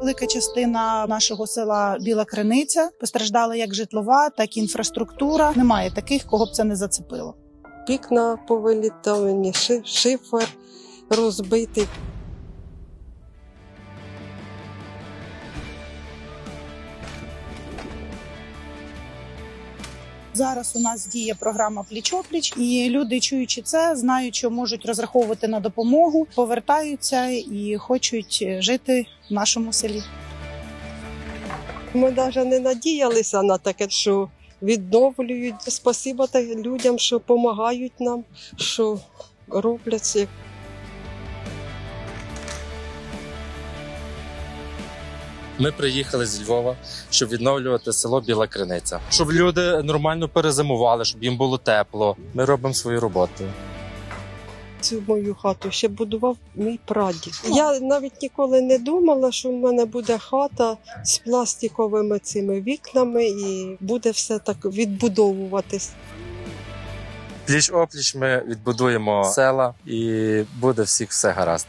Велика частина нашого села Біла Криниця постраждала як житлова, так і інфраструктура. Немає таких, кого б це не зацепило. Вікна повилітовані, ши- шифер розбитий. Зараз у нас діє програма Пліч-опліч, і люди, чуючи це, знають, що можуть розраховувати на допомогу, повертаються і хочуть жити в нашому селі. Ми навіть не надіялися на таке, що відновлюють. Спасибо людям, що допомагають нам, що роблять Ми приїхали з Львова, щоб відновлювати село Біла Криниця, щоб люди нормально перезимували, щоб їм було тепло. Ми робимо свою роботу. Цю мою хату ще будував мій прадід. Я навіть ніколи не думала, що в мене буде хата з пластиковими цими вікнами і буде все так відбудовуватись. Пліч опліч ми відбудуємо села і буде всіх все гаразд.